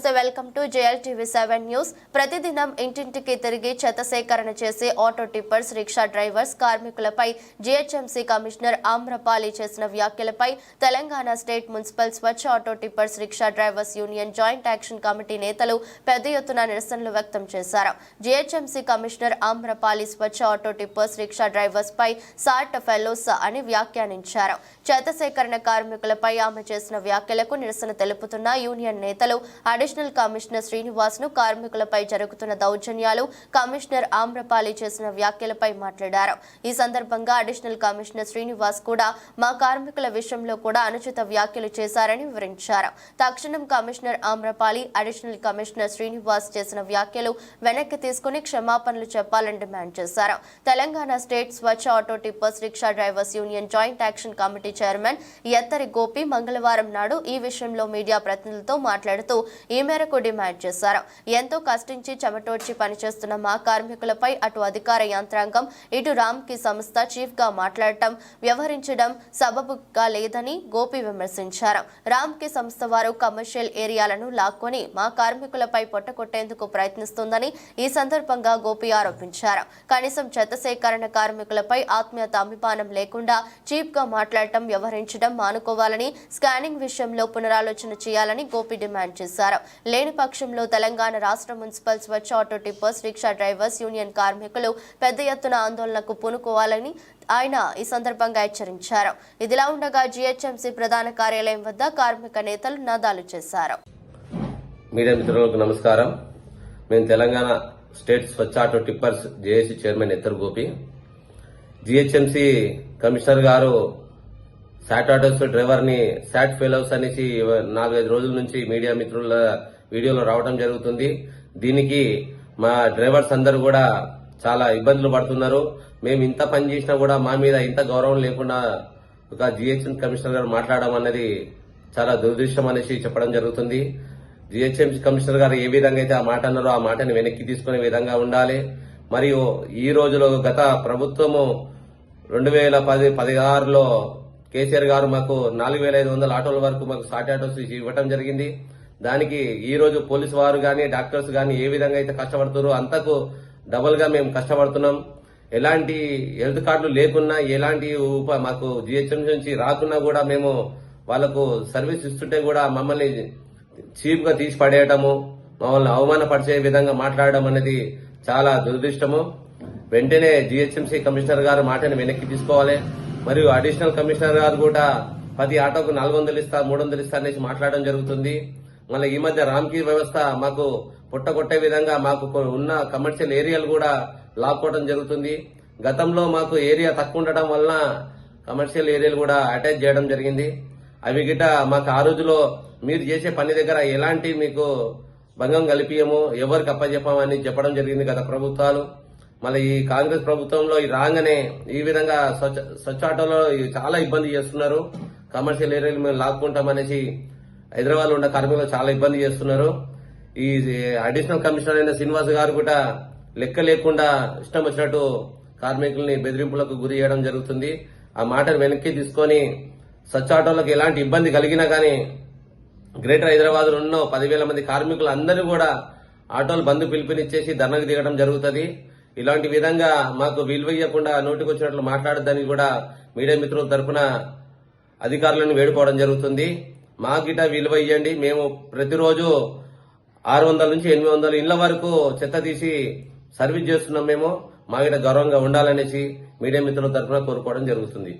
నమస్తే welcome to JL TV seven news. ప్రతిదినం ఇంటింటికి తిరిగి చెత్త సేకరణ చేసే ఆటో టిప్పర్స్ రిక్షా డ్రైవర్స్ కార్మికులపై జీహెచ్ఎంసీ కమిషనర్ ఆమ్రపాలి చేసిన వ్యాఖ్యలపై Telangana state municipal Swachh auto tippers rickshaw drivers union joint action committee నేతలు పెద్ద ఎత్తున నిరసనలు వ్యక్తం చేశారు. GHMC commissioner Amrapali Swachh auto tippers rickshaw drivers పై సాట్ ఫెలోస్ అని వ్యాఖ్యానించారు. చెత్త సేకరణ కార్మికులపై ఆమె చేసిన వ్యాఖ్యలకు నిరసన తెలుపుతున్న యూనియన్ నేతలు అడిషనల్ అడిషనల్ కమిషనర్ శ్రీనివాస్ను కార్మికులపై జరుగుతున్న దౌర్జన్యాలు కమిషనర్ ఆమ్రపాలి చేసిన వ్యాఖ్యలపై మాట్లాడారు. ఈ సందర్భంగా అడిషనల్ కమిషనర్ శ్రీనివాస్ కూడా మా కార్మికుల విషయంలో కూడా అనుచిత వ్యాఖ్యలు చేశారని వివరించారు. తక్షణం commissioner Amrapali additional commissioner Srinivas చేసిన వ్యాఖ్యలు వెనక్కి తీసుకుని క్షమాపణలు చెప్పాలని డిమాండ్ చేశారు. Telangana state Swachh auto tippers rickshaw drivers union joint action committee chairman Ethari Gopi మంగళవారం నాడు ఈ విషయంలో మీడియా ప్రతినిధులతో మాట్లాడుతూ ఈ ఈ మేరకు డిమాండ్ చేశారు. ఎంతో కష్టించి చెమటోడ్చి పనిచేస్తున్న మా కార్మికులపై అటు అధికార యంత్రాంగం ఇటు రామ్కి సంస్థ చీఫ్గా మాట్లాడటం వ్యవహరించడం సబబుగా లేదని గోపి విమర్శించారు. రామ్కి సంస్థ వారు కమర్షియల్ ఏరియాలను లాక్కొని మా కార్మికులపై పొట్టకొట్టేందుకు ప్రయత్నిస్తుందని ఈ సందర్భంగా గోపి ఆరోపించారు. కనీసం చెత్త సేకరణ కార్మికులపై ఆత్మీయత అభిమానం లేకుండా చీప్గా మాట్లాడటం వ్యవహరించడం మానుకోవాలని స్కానింగ్ విషయంలో పునరాలోచన చేయాలని గోపి డిమాండ్ చేశారు. లేని పక్షంలో తెలంగాణ రాష్ట్ర municipal Swachh auto tippers rickshaw drivers union కార్మికులు పెద్ద ఎత్తున ఆందోళనకు పూనుకోవాలని ఆయన ఈ సందర్భంగా హెచ్చరించారు. ఇదిలా ఉండగా జీహెచ్ఎంసీ ప్రధాన కార్యాలయం వద్ద కార్మిక నేతలు నినాదాలు చేశారు. మీడియా మిత్రులకు నమస్కారం. మేము Telangana state Swachh auto tippers JAC chairman Ethar Gopi. GHMC commissioner garu shit autos డ్రైవర్ని శాట్ ఫెలోస్ అనేసి నాలుగైదు రోజుల నుంచి మీడియా మిత్రుల వీడియోలో రావడం జరుగుతుంది. దీనికి మా డ్రైవర్స్ అందరూ కూడా చాలా ఇబ్బందులు పడుతున్నారు. మేము ఇంత పని చేసినా కూడా మా మీద ఇంత గౌరవం లేకుండా ఒక జిహెచ్ఎం కమిషనర్ గారు మాట్లాడడం అన్నది చాలా దురదృష్టం అనేసి చెప్పడం జరుగుతుంది. జిహెచ్ఎంసీ కమిషనర్ గారు ఏ విధంగా అయితే ఆ మాట అన్నారో ఆ మాటని వెనక్కి తీసుకునే విధంగా ఉండాలి. మరియు ఈ రోజులో గత ప్రభుత్వము రెండు వేల పది పదిహారులో కేసీఆర్ గారు మాకు నాలుగు వేల ఐదు వందల ఆటోల వరకు మాకు సాటి ఆటోస్ ఇవ్వటం జరిగింది. దానికి ఈ రోజు పోలీసు వారు కానీ డాక్టర్స్ కానీ ఏ విధంగా అయితే కష్టపడుతున్నారో అంతకు డబుల్గా మేము కష్టపడుతున్నాం. ఎలాంటి హెల్త్ కార్డులు లేకున్నా ఎలాంటి ఉప మాకు జిహెచ్ఎం నుంచి రాకున్నా కూడా మేము వాళ్ళకు సర్వీస్ ఇస్తుంటే కూడా మమ్మల్ని చీప్గా తీసి పడేయటము మమ్మల్ని అవమానపరిచే విధంగా మాట్లాడడం అనేది చాలా దురదృష్టము. వెంటనే జిహెచ్ఎంసీ కమిషనర్ గారు మాటను వెనక్కి తీసుకోవాలి. మరియు అడిషనల్ కమిషనర్ గారు కూడా ప్రతి ఆటోకు నాలుగు వందలు ఇస్తా మూడు వందలు ఇస్తా అనేసి మాట్లాడడం జరుగుతుంది. మళ్ళీ ఈ మధ్య రామ్కీ వ్యవస్థ మాకు పుట్టగొట్టే విధంగా మాకు ఉన్న కమర్షియల్ ఏరియాలు కూడా లాక్కోవడం జరుగుతుంది. గతంలో మాకు ఏరియా తక్కువ ఉండటం వలన కమర్షియల్ ఏరియాలు కూడా అటాచ్ చేయడం జరిగింది. అవి గిట మాకు ఆ రోజులో మీరు చేసే పని దగ్గర ఎలాంటి మీకు భంగం కల్పియము ఎవరికి అప్పచెప్పమని చెప్పడం జరిగింది గత ప్రభుత్వాలు. మళ్ళీ ఈ కాంగ్రెస్ ప్రభుత్వంలో ఈ రాగానే ఈ విధంగా స్వచ్ఛ స్వచ్ఛ ఆటోలో చాలా ఇబ్బంది చేస్తున్నారు. కమర్షియల్ ఏరియాలు మేము లాక్కుంటామనేసి హైదరాబాద్ ఉన్న కార్మికులు చాలా ఇబ్బంది చేస్తున్నారు. ఈ అడిషనల్ కమిషనర్ అయిన శ్రీనివాస్ గారు కూడా లెక్క లేకుండా ఇష్టం వచ్చినట్టు కార్మికుల్ని బెదిరింపులకు గురి చేయడం జరుగుతుంది. ఆ మాటను వెనక్కి తీసుకొని స్వచ్ఛ ఆటోలకు ఎలాంటి ఇబ్బంది కలిగినా కానీ గ్రేటర్ హైదరాబాద్ ఉన్న పదివేల మంది కార్మికులు అందరూ కూడా ఆటోలు బంద్ పిలుపునిచ్చేసి ధర్నకు దిగడం జరుగుతుంది. ఇలాంటి విధంగా మాకు విలువ ఇవ్వకుండా నోటికి వచ్చినట్లు మాట్లాడద్దని కూడా మీడియా మిత్రుల తరపున అధికారులను వేడుకోవడం జరుగుతుంది. మా గిట విలువ ఇవ్వండి మేము ప్రతిరోజు ఆరు వందల నుంచి ఎనిమిది వందల ఇళ్ళ వరకు చెత్త తీసి సర్వీస్ చేస్తున్నాం మేము. మా గిట గౌరవంగా ఉండాలనేసి మీడియా మిత్రుల తరపున కోరుకోవడం జరుగుతుంది.